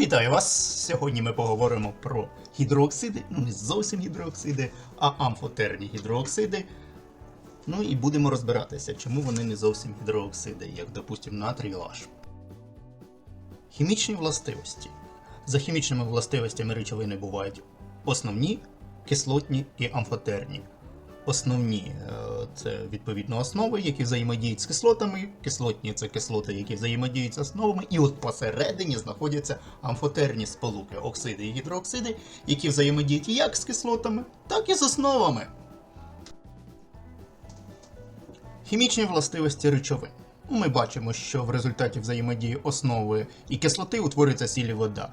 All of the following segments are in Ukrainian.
Вітаю вас! Сьогодні ми поговоримо про гідрооксиди, ну не зовсім гідрооксиди, а амфотерні гідрооксиди. Ну і будемо розбиратися, чому вони не зовсім гідрооксиди, як, допустимо, натрій OH. Хімічні властивості. За хімічними властивостями речовини бувають основні, кислотні і амфотерні. Основні е, це відповідно основи, які взаємодіють з кислотами. Кислотні це кислоти, які взаємодіють з основами. І от посередині знаходяться амфотерні сполуки, оксиди і гідрооксиди, які взаємодіють як з кислотами, так і з основами. Хімічні властивості речовин. Ми бачимо, що в результаті взаємодії основи і кислоти утворюється сіль і вода.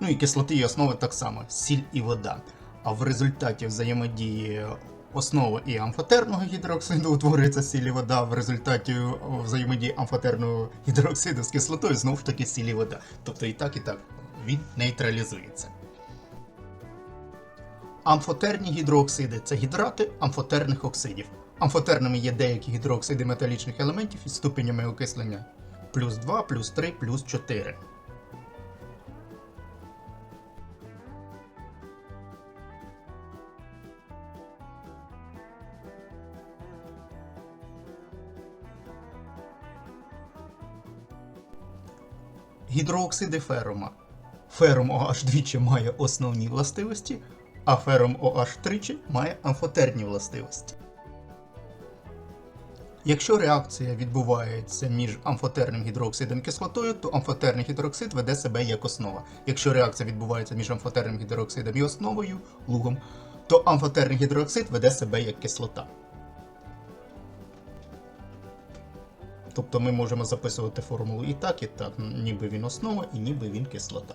Ну і кислоти і основи так само сіль і вода. А в результаті взаємодії основи і амфотерного гідроксиду утворюється сіль вода. В результаті взаємодії амфотерного гідроксиду з кислотою знову ж таки сіль і вода. Тобто і так, і так він нейтралізується. Амфотерні гідрооксиди це гідрати амфотерних оксидів. Амфотерними є деякі гідрооксиди металічних елементів із ступенями окислення плюс 2, плюс 3, плюс 4. Гідрооксиди ферума. Ферум OH двічі має основні властивості, а ферум OH тричі має амфотерні властивості. Якщо реакція відбувається між амфотерним гідрооксидом і кислотою, то амфотерний гідроксид веде себе як основа. Якщо реакція відбувається між амфотерним гідроксидом і основою лугом, то амфотерний гідроксид веде себе як кислота. Тобто ми можемо записувати формулу і так, і так, ніби він основа, і ніби він кислота.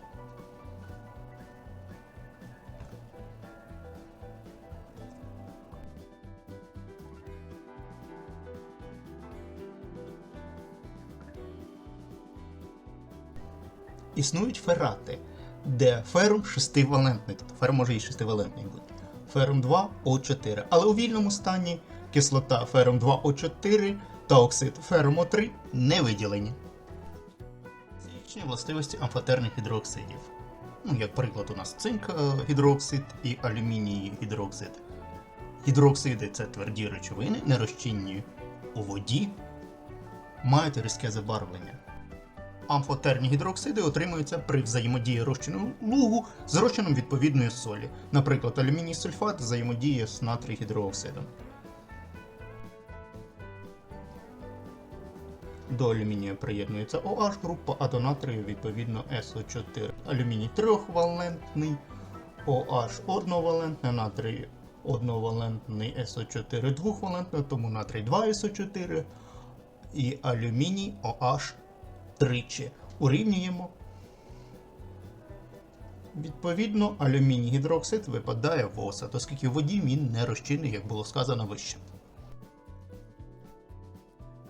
Існують ферати, де ферум шестивалентний, тобто ферум може і шестивалентний бути. Ферум 2 О4. Але у вільному стані кислота ферум 2 О4 та оксид ферум О3 не виділені. Фізичні властивості амфотерних гідрооксидів. Ну, як приклад, у нас цинк е, гідрооксид і алюміній гідрооксид. Гідрооксиди це тверді речовини, нерозчинні у воді, мають різке забарвлення. Амфотерні гідрооксиди отримуються при взаємодії розчину лугу з розчином відповідної солі. Наприклад, алюміній сульфат взаємодіє з натрій гідрооксидом. До алюмінія приєднується OH група, а до натрію відповідно SO4. Алюміній трьохвалентний, OH одновалентний, натрій одновалентний SO4 двохвалентний, тому натрій 2 SO4 і алюміній OH тричі. Урівнюємо. Відповідно, алюміній гідроксид випадає в осад, оскільки в воді він не розчинний, як було сказано вище.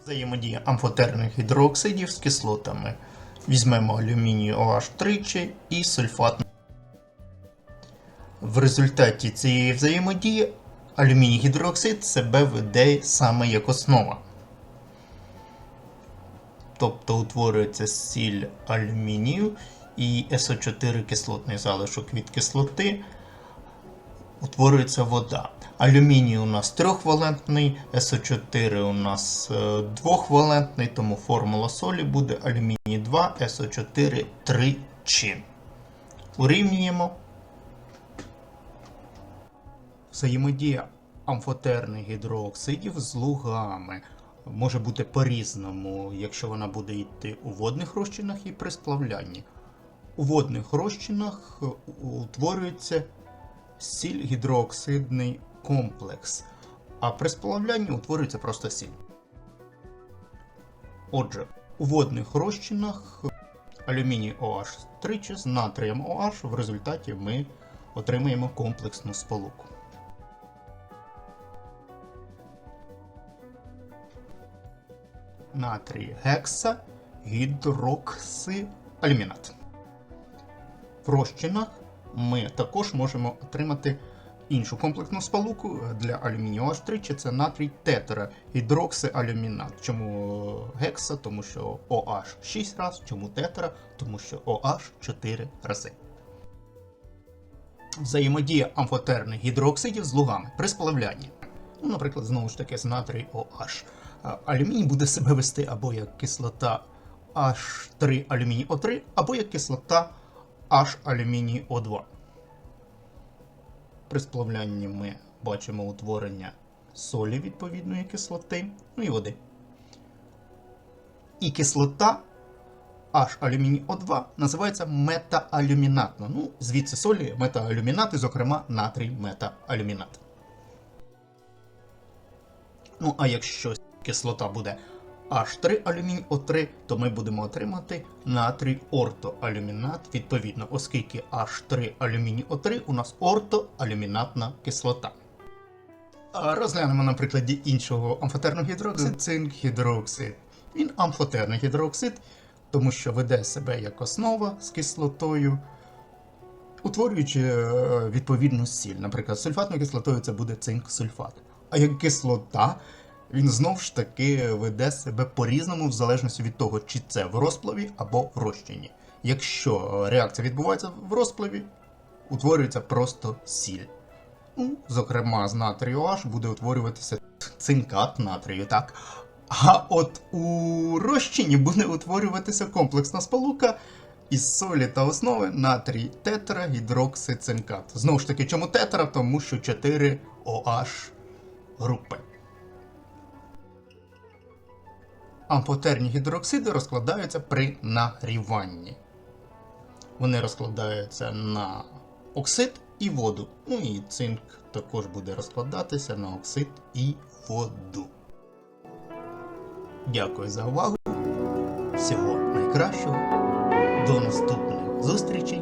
Взаємодія амфотерних гідрооксидів з кислотами. Візьмемо алюміній OH тричі і сульфат. В результаті цієї взаємодії алюміній гідроксид себе веде саме як основа. Тобто утворюється сіль алюмінію і СО4 кислотний залишок від кислоти, утворюється вода. Алюміній у нас трьохвалентний, СО4 у нас е, двохвалентний, тому формула солі буде алюміній 2, СО4 тричі. Урівнюємо. Взаємодія амфотерних гідрооксидів з лугами може бути по-різному, якщо вона буде йти у водних розчинах і при сплавлянні. У водних розчинах утворюється сіль гідрооксидний комплекс, а при сплавлянні утворюється просто сіль. Отже, у водних розчинах алюміній OH тричі з натрієм OH в результаті ми отримаємо комплексну сполуку. натрій гекса, гідроксиалюмінат. В розчинах ми також можемо отримати іншу комплексну сполуку для алюмінію OH тричі це натрій тетрагідроксиалюмінат. Чому гекса? Тому що OH 6 раз, чому тетра? Тому що OH 4 рази. Взаємодія амфотерних гідроксидів з лугами при сплавлянні. Ну, наприклад, знову ж таки з натрій OH. Алюміній буде себе вести або як кислота H3 алюміній О3, або як кислота H алюміній О2. При сплавлянні ми бачимо утворення солі відповідної кислоти, ну і води. І кислота H алюміній О2 називається метаалюмінатна. Ну, звідси солі метаалюмінати, зокрема натрій метаалюмінат. Ну, а якщо кислота буде H3 алюмінь О3, то ми будемо отримати натрій ортоалюмінат, відповідно, оскільки H3 алюміній О3 у нас ортоалюмінатна кислота. Розглянемо на прикладі іншого амфотерного гідроксид, цинк гідроксид. Він амфотерний гідроксид, тому що веде себе як основа з кислотою, утворюючи е, відповідну сіль. Наприклад, сульфатною кислотою це буде цинк-сульфат. А як кислота, він знов ж таки веде себе по-різному, в залежності від того, чи це в розплаві або в розчині. Якщо реакція відбувається в розплаві, утворюється просто сіль. Ну, зокрема, з натрію OH буде утворюватися цинкат натрію, так? А от у розчині буде утворюватися комплексна сполука із солі та основи натрій тетрагідроксицинкат. Знову ж таки, чому тетра? Тому що 4 OH групи. Амфотерні гідроксиди розкладаються при нагріванні. Вони розкладаються на оксид і воду. Ну і цинк також буде розкладатися на оксид і воду. Дякую за увагу. Всього найкращого. До наступних зустрічей.